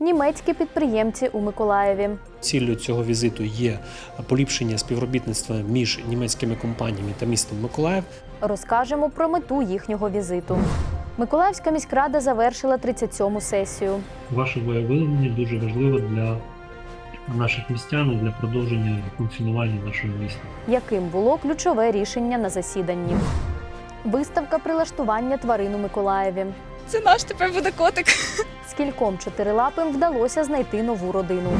Німецькі підприємці у Миколаєві. Ціллю цього візиту є поліпшення співробітництва між німецькими компаніями та містом Миколаїв. Розкажемо про мету їхнього візиту. Миколаївська міськрада завершила 37-му сесію. Ваше волевиявлення дуже важливо для наших містян і для продовження функціонування нашого міста. яким було ключове рішення на засіданні. Виставка прилаштування тварин у Миколаєві. Це наш тепер буде котик. Скільком чотирилапим вдалося знайти нову родину.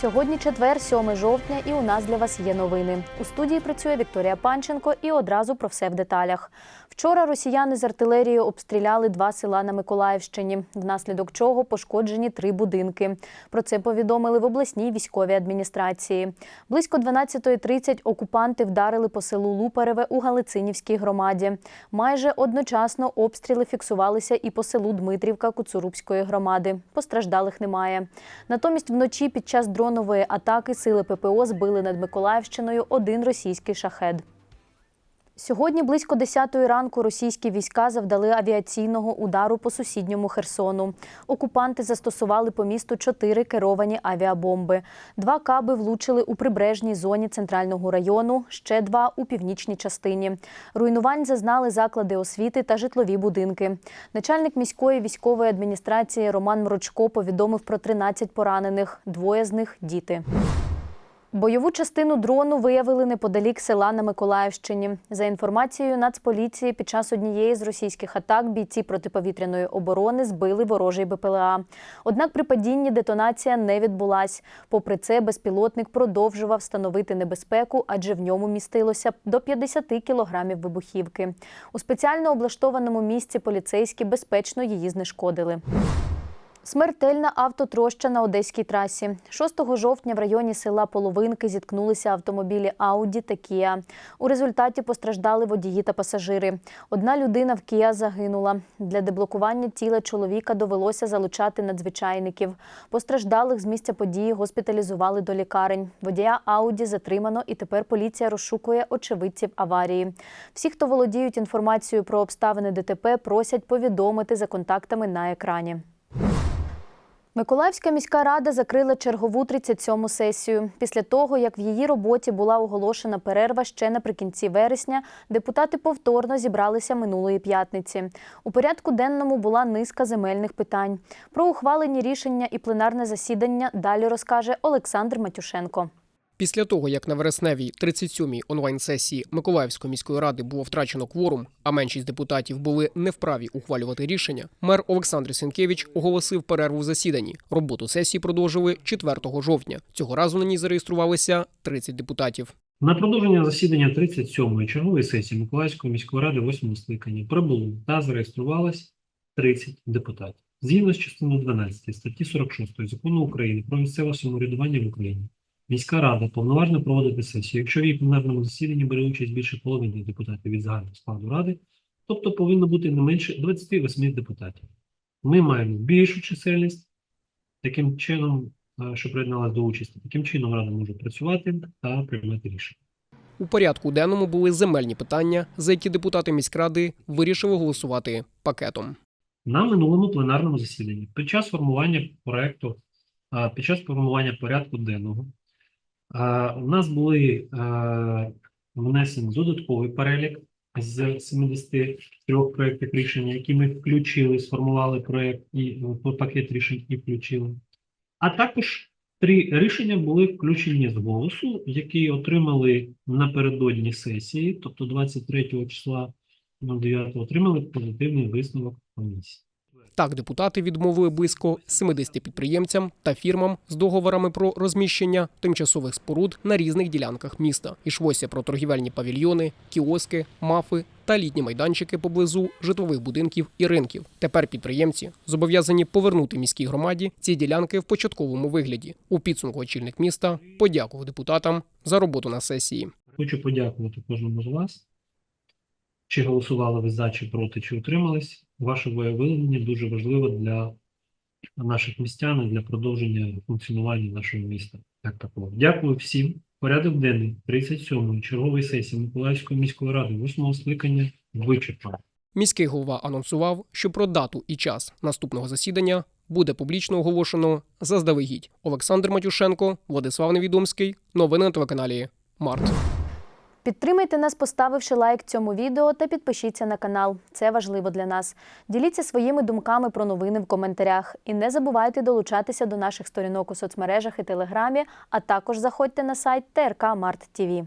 Сьогодні четвер, 7 жовтня, і у нас для вас є новини. У студії працює Вікторія Панченко і одразу про все в деталях. Вчора росіяни з артилерії обстріляли два села на Миколаївщині, внаслідок чого пошкоджені три будинки. Про це повідомили в обласній військовій адміністрації. Близько 12.30 окупанти вдарили по селу Лупареве у Галицинівській громаді. Майже одночасно обстріли фіксувалися і по селу Дмитрівка Куцурубської громади. Постраждалих немає. Натомість вночі під час дронової атаки сили ППО збили над Миколаївщиною один російський шахед. Сьогодні близько 10 ранку російські війська завдали авіаційного удару по сусідньому Херсону. Окупанти застосували по місту чотири керовані авіабомби. Два каби влучили у прибережній зоні центрального району, ще два у північній частині. Руйнувань зазнали заклади освіти та житлові будинки. Начальник міської військової адміністрації Роман Мрочко повідомив про 13 поранених. Двоє з них діти. Бойову частину дрону виявили неподалік села на Миколаївщині. За інформацією Нацполіції, під час однієї з російських атак бійці протиповітряної оборони збили ворожий БПЛА. Однак при падінні детонація не відбулась. Попри це, безпілотник продовжував становити небезпеку, адже в ньому містилося до 50 кілограмів вибухівки. У спеціально облаштованому місці поліцейські безпечно її знешкодили. Смертельна автотроща на одеській трасі. 6 жовтня в районі села Половинки зіткнулися автомобілі Ауді та Кія. У результаті постраждали водії та пасажири. Одна людина в Кія загинула. Для деблокування тіла чоловіка довелося залучати надзвичайників. Постраждалих з місця події госпіталізували до лікарень. Водія Ауді затримано, і тепер поліція розшукує очевидців аварії. Всі, хто володіють інформацією про обставини ДТП, просять повідомити за контактами на екрані. Миколаївська міська рада закрила чергову 37-му сесію. Після того, як в її роботі була оголошена перерва ще наприкінці вересня, депутати повторно зібралися минулої п'ятниці. У порядку денному була низка земельних питань. Про ухвалені рішення і пленарне засідання далі розкаже Олександр Матюшенко. Після того, як на вересневій 37-й онлайн-сесії Миколаївської міської ради було втрачено кворум, а меншість депутатів були не вправі ухвалювати рішення, мер Олександр Сінкевич оголосив перерву в засіданні. Роботу сесії продовжили 4 жовтня. Цього разу на ній зареєструвалися 30 депутатів. На продовження засідання 37-ї чергової сесії Миколаївської міської ради 8 скликання прибуло та зареєструвалось 30 депутатів. Згідно з частиною 12 статті 46 закону України про місцеве самоврядування в Україні, міська рада повноважна проводити сесію, якщо в її пленарному засіданні бере участь більше половини депутатів від загального складу ради, тобто повинно бути не менше 28 депутатів. Ми маємо більшу чисельність, таким чином, е, що приєдналася до участі, таким чином рада може працювати та приймати рішення. У порядку денному були земельні питання, за які депутати міськради вирішили голосувати пакетом. На минулому пленарному засіданні під час формування проекту, під час формування порядку денного, у нас були внесені додатковий перелік з 73 проєктів рішення, які ми включили, сформували проект і е, пакет рішень і включили. А також три рішення були включені з голосу, які отримали напередодні сесії, тобто 23 числа 09 отримали позитивний висновок комісії. Так, депутати відмовили близько 70 підприємцям та фірмам з договорами про розміщення тимчасових споруд на різних ділянках міста. Ішлося про торгівельні павільйони, кіоски, мафи та літні майданчики поблизу житлових будинків і ринків. Тепер підприємці зобов'язані повернути міській громаді ці ділянки в початковому вигляді. У підсумку очільник міста подякував депутатам за роботу на сесії. Хочу подякувати кожному з вас. Чи голосували ви за, чи проти, чи утримались. Ваше волевиявлення дуже важливо для наших містян і для продовження функціонування нашого міста. Як такого. Дякую всім. Порядок денний 37-ї чергової сесії Миколаївської міської ради 8 скликання вичерпано. Міський голова анонсував, що про дату і час наступного засідання буде публічно оголошено заздалегідь. Олександр Матюшенко, Владислав Невідомський. Новини на телеканалі Март. Підтримайте нас, поставивши лайк цьому відео та підпишіться на канал. Це важливо для нас. Діліться своїми думками про новини в коментарях. І не забувайте долучатися до наших сторінок у соцмережах і телеграмі, а також заходьте на сайт ТРК Март ТІВІ.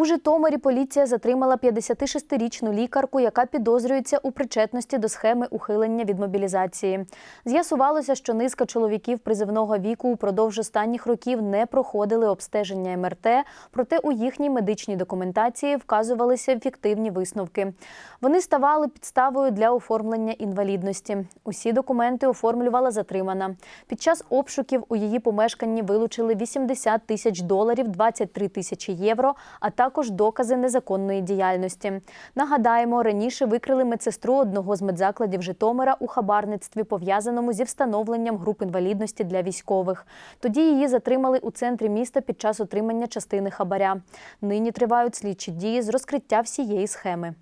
У Житомирі поліція затримала 56-річну лікарку, яка підозрюється у причетності до схеми ухилення від мобілізації. З'ясувалося, що низка чоловіків призивного віку упродовж останніх років не проходили обстеження МРТ, проте у їхній медичній документації вказувалися фіктивні висновки. Вони ставали підставою для оформлення інвалідності. Усі документи оформлювала затримана. Під час обшуків у її помешканні вилучили 80 тисяч доларів, 23 тисячі євро, а також докази незаконної діяльності. Нагадаємо, раніше викрили медсестру одного з медзакладів Житомира у хабарництві, пов'язаному зі встановленням груп інвалідності для військових. Тоді її затримали у центрі міста під час отримання частини хабаря. Нині тривають слідчі дії з розкриття всієї схеми.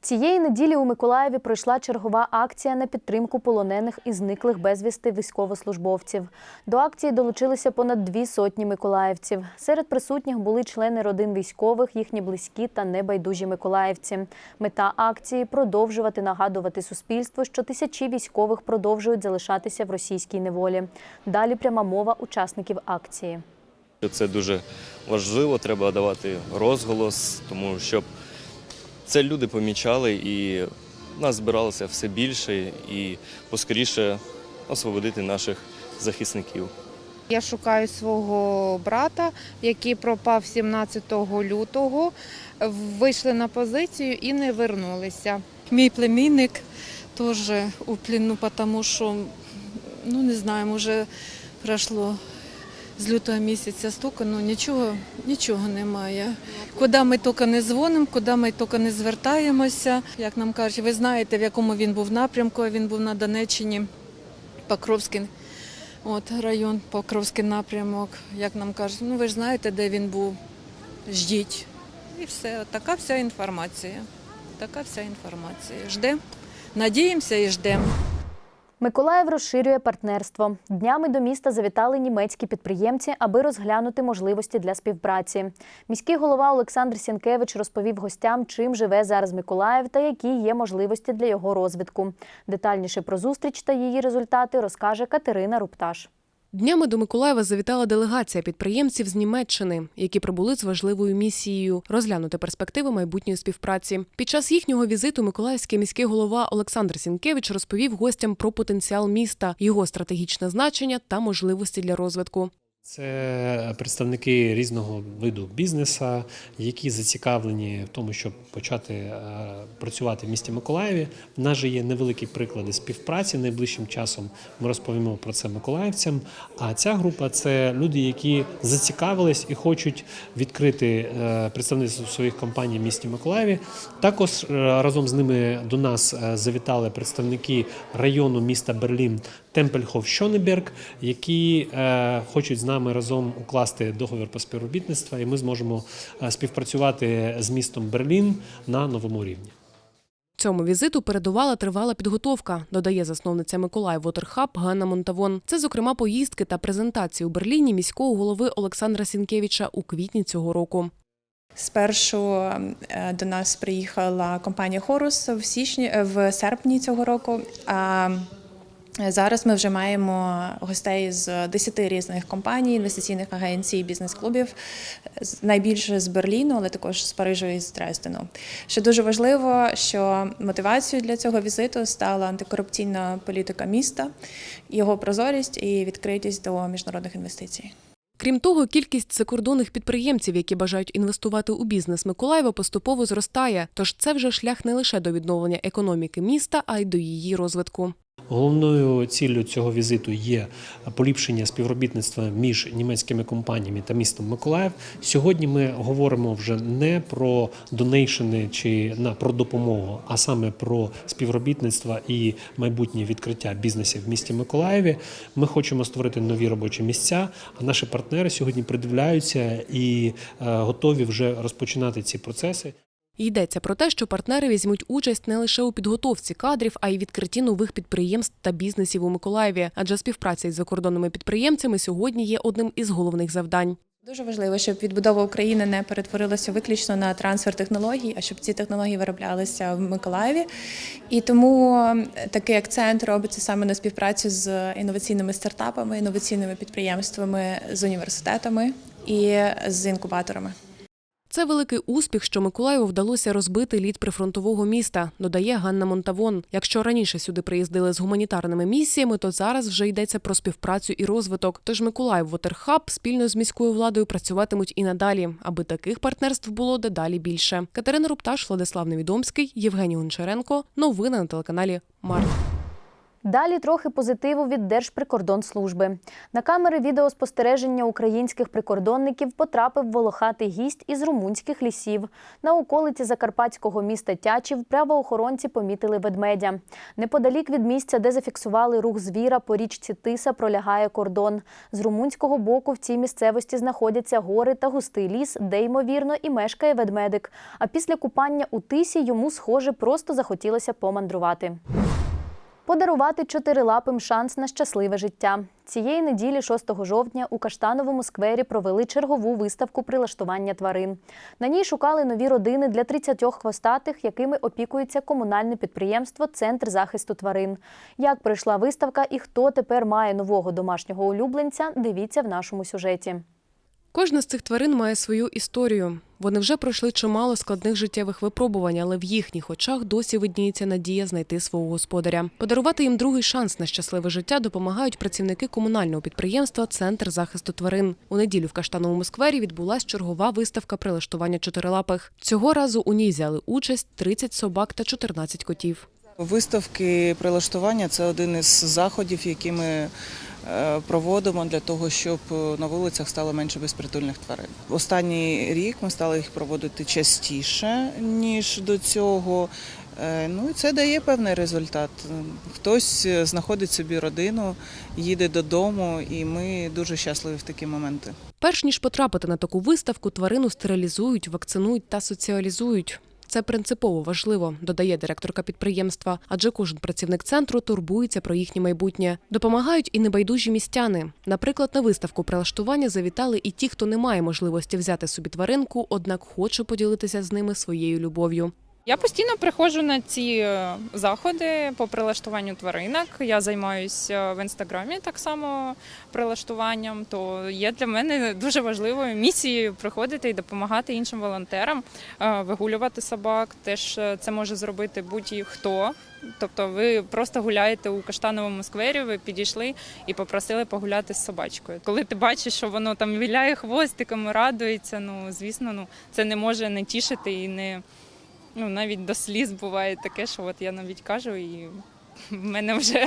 Цієї неділі у Миколаєві пройшла чергова акція на підтримку полонених і зниклих безвісти військовослужбовців. До акції долучилися понад дві сотні миколаївців. Серед присутніх були члени родин військових, їхні близькі та небайдужі миколаївці. Мета акції продовжувати нагадувати суспільству, що тисячі військових продовжують залишатися в російській неволі. Далі пряма мова учасників акції. Це дуже важливо, треба давати розголос, тому щоб це люди помічали і нас збиралося все більше і поскоріше освободити наших захисників. Я шукаю свого брата, який пропав 17 лютого. Вийшли на позицію і не вернулися. Мій племінник теж у плену, тому що, ну не знаю, може пройшло з лютого місяця стільки, ну нічого, нічого немає. Куди ми тільки не дзвонимо, куди ми тільки не звертаємося. Як нам кажуть, ви знаєте, в якому він був напрямку, він був на Донеччині, Покровський. От район, Покровський напрямок, як нам кажуть, ну ви ж знаєте, де він був. Ждіть. І все. Така вся інформація. Така вся інформація. Ждемо. Надіємося і ждемо. Миколаїв розширює партнерство. Днями до міста завітали німецькі підприємці, аби розглянути можливості для співпраці. Міський голова Олександр Сінкевич розповів гостям, чим живе зараз Миколаїв та які є можливості для його розвитку. Детальніше про зустріч та її результати розкаже Катерина Рупташ. Днями до Миколаєва завітала делегація підприємців з Німеччини, які прибули з важливою місією розглянути перспективи майбутньої співпраці. Під час їхнього візиту Миколаївський міський голова Олександр Сінкевич розповів гостям про потенціал міста, його стратегічне значення та можливості для розвитку. Це представники різного виду бізнесу, які зацікавлені в тому, щоб почати е, працювати в місті Миколаєві. В нас же є невеликі приклади співпраці. Найближчим часом ми розповімо про це миколаївцям. А ця група це люди, які зацікавились і хочуть відкрити е, представництво своїх компаній в місті Миколаєві. Також е, разом з ними до нас завітали представники району міста Берлін Темпельхоф Шонеберг, які хочуть нами разом укласти договір по співробітництва, і ми зможемо е, співпрацювати з містом Берлін на новому рівні. Цьому візиту передувала тривала підготовка, додає засновниця Миколаїв Вотерхаб Ганна Монтавон. Це, зокрема, поїздки та презентації у Берліні міського голови Олександра Сінкевича у квітні цього року. Спершу е, до нас приїхала компанія Хорус в січні в серпні цього року. А зараз ми вже маємо гостей з 10 різних компаній, інвестиційних агенцій, бізнес-клубів, найбільше з Берліну, але також з Парижу і з Дрездену. Що дуже важливо, що мотивацією для цього візиту стала антикорупційна політика міста, його прозорість і відкритість до міжнародних інвестицій. Крім того, кількість закордонних підприємців, які бажають інвестувати у бізнес Миколаєва, поступово зростає. Тож це вже шлях не лише до відновлення економіки міста, а й до її розвитку. Головною ціллю цього візиту є поліпшення співробітництва між німецькими компаніями та містом Миколаїв. Сьогодні ми говоримо вже не про донейшени чи на про допомогу, а саме про співробітництво і майбутнє відкриття бізнесів в місті Миколаєві. Ми хочемо створити нові робочі місця. А наші партнери сьогодні придивляються і е, готові вже розпочинати ці процеси. Йдеться про те, що партнери візьмуть участь не лише у підготовці кадрів, а й відкритті нових підприємств та бізнесів у Миколаєві, адже співпраця із закордонними підприємцями сьогодні є одним із головних завдань. Дуже важливо, щоб відбудова України не перетворилася виключно на трансфер технологій, а щоб ці технології вироблялися в Миколаєві. І тому такий акцент робиться саме на співпрацю з інноваційними стартапами, інноваційними підприємствами, з університетами і з інкубаторами. Це великий успіх, що Миколаєву вдалося розбити лід прифронтового міста, додає Ганна Монтавон. Якщо раніше сюди приїздили з гуманітарними місіями, то зараз вже йдеться про співпрацю і розвиток. Тож Миколаїв Вотерхаб спільно з міською владою працюватимуть і надалі, аби таких партнерств було дедалі більше. Катерина Рупташ, Владислав Невідомський, Євгеній Гончаренко. Новини на телеканалі Март. Далі трохи позитиву від Держприкордонслужби. На камери відеоспостереження українських прикордонників потрапив волохатий гість із румунських лісів. На околиці закарпатського міста Тячів правоохоронці помітили ведмедя. Неподалік від місця, де зафіксували рух звіра по річці Тиса, пролягає кордон. З румунського боку в цій місцевості знаходяться гори та густий ліс, де ймовірно і мешкає ведмедик. А після купання у тисі йому, схоже, просто захотілося помандрувати. Подарувати чотирилапим шанс на щасливе життя. Цієї неділі, 6 жовтня, у Каштановому сквері провели чергову виставку прилаштування тварин. На ній шукали нові родини для 30 хвостатих, якими опікується комунальне підприємство Центр захисту тварин. Як пройшла виставка і хто тепер має нового домашнього улюбленця, дивіться в нашому сюжеті. Кожна з цих тварин має свою історію. Вони вже пройшли чимало складних життєвих випробувань, але в їхніх очах досі видніється надія знайти свого господаря. Подарувати їм другий шанс на щасливе життя допомагають працівники комунального підприємства Центр захисту тварин. У неділю в Каштановому сквері відбулась чергова виставка прилаштування чотирилапих. Цього разу у ній взяли участь 30 собак та 14 котів. Виставки прилаштування це один із заходів, які ми проводимо для того, щоб на вулицях стало менше безпритульних тварин. Останній рік ми стали їх проводити частіше ніж до цього. Е, Ну і це дає певний результат. Хтось знаходить собі родину, їде додому, і ми дуже щасливі в такі моменти. Перш ніж потрапити на таку виставку, тварину стерилізують, вакцинують та соціалізують. Це принципово важливо, додає директорка підприємства, адже кожен працівник центру турбується про їхнє майбутнє. Допомагають і небайдужі містяни. Наприклад, на виставку прилаштування завітали і ті, хто не має можливості взяти собі тваринку, однак хоче поділитися з ними своєю любов'ю. Я постійно приходжу на ці е, заходи по прилаштуванню тваринок. Я займаюся в інстаграмі так само прилаштуванням. То є для мене дуже важливою місією приходити і допомагати іншим волонтерам е, вигулювати собак. Теж е, це може зробити будь-хто. Тобто, ви просто гуляєте у каштановому сквері, ви підійшли і попросили погуляти з собачкою. Коли ти бачиш, що воно там віляє хвостиком, радується, ну звісно, ну це не може не тішити і не. Ну, навіть до сліз буває таке, що от я навіть кажу, і в мене вже.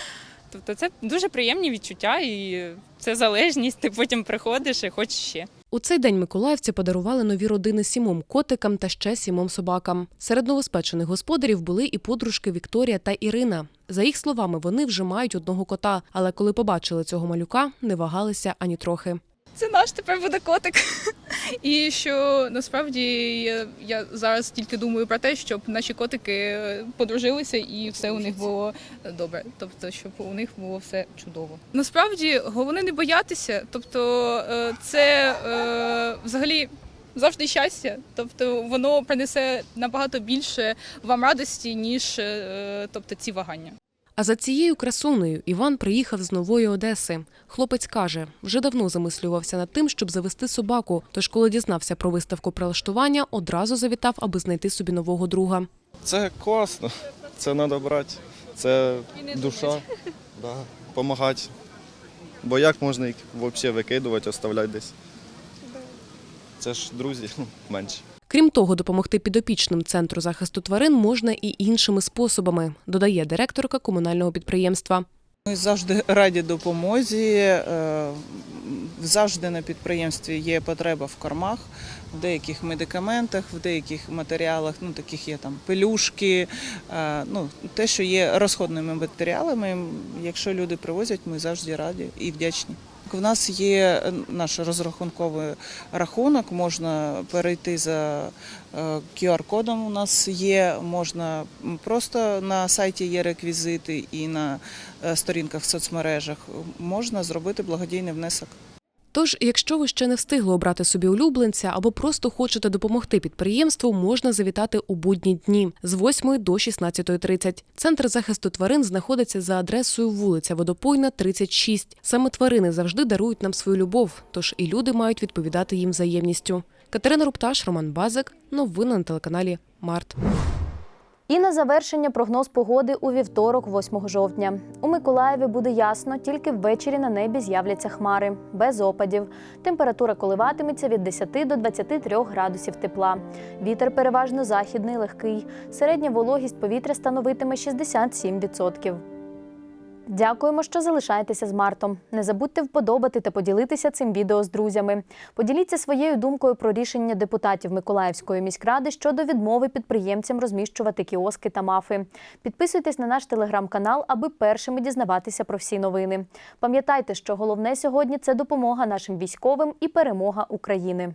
Тобто це дуже приємні відчуття, і це залежність. Ти потім приходиш і хочеш ще. У цей день миколаївці подарували нові родини сімом котикам та ще сімом собакам. Серед новоспечених господарів були і подружки Вікторія та Ірина. За їх словами, вони вже мають одного кота, але коли побачили цього малюка, не вагалися ані трохи. Це наш тепер буде котик. І що насправді я, я зараз тільки думаю про те, щоб наші котики подружилися і все у них було добре. Тобто, щоб у них було все чудово. Насправді головне не боятися. Тобто, е, це е, взагалі. Завжди щастя, тобто воно принесе набагато більше вам радості, ніж е, тобто ці вагання. А за цією красунею Іван приїхав з нової Одеси. Хлопець каже, вже давно замислювався над тим, щоб завести собаку. Тож, коли дізнався про виставку прилаштування, одразу завітав, аби знайти собі нового друга. Це класно, це треба брати, це душа, да, допомагати. Бо як можна їх взагалі викидувати, оставляти десь? Це ж друзі менше. Крім того, допомогти підопічним центру захисту тварин можна і іншими способами, додає директорка комунального підприємства. Ми завжди раді допомозі. е, Завжди на підприємстві є потреба в кормах, в деяких медикаментах, в деяких матеріалах, ну таких є там пелюшки, е, ну те, що є розходними матеріалами. Якщо люди привозять, ми завжди раді і вдячні У нас є е, наш розрахунковий рахунок, можна перейти за е, QR-кодом. У нас є, можна просто на сайті є реквізити і на е, сторінках в соцмережах. Можна зробити благодійний внесок. Тож, якщо ви ще не встигли обрати собі улюбленця або просто хочете допомогти підприємству, можна завітати у будні дні з 8 до 16.30. Центр захисту тварин знаходиться за адресою вулиця Водопойна, 36. Саме тварини завжди дарують нам свою любов, тож і люди мають відповідати їм взаємністю. Катерина Рупташ, Роман Базик. Новини на телеканалі Март. І на завершення прогноз погоди у вівторок, 8 жовтня. У Миколаєві буде ясно, тільки ввечері на небі з'являться хмари, без опадів. Температура коливатиметься від 10 до 23 градусів тепла. Вітер переважно західний, легкий. Середня вологість повітря становитиме 67%. Дякуємо, що залишаєтеся з Мартом. Не забудьте вподобати та поділитися цим відео з друзями. Поділіться своєю думкою про рішення депутатів Миколаївської міськради щодо відмови підприємцям розміщувати кіоски та мафи. Підписуйтесь на наш телеграм-канал, аби першими дізнаватися про всі новини. Пам'ятайте, що головне сьогодні це допомога нашим військовим і перемога України.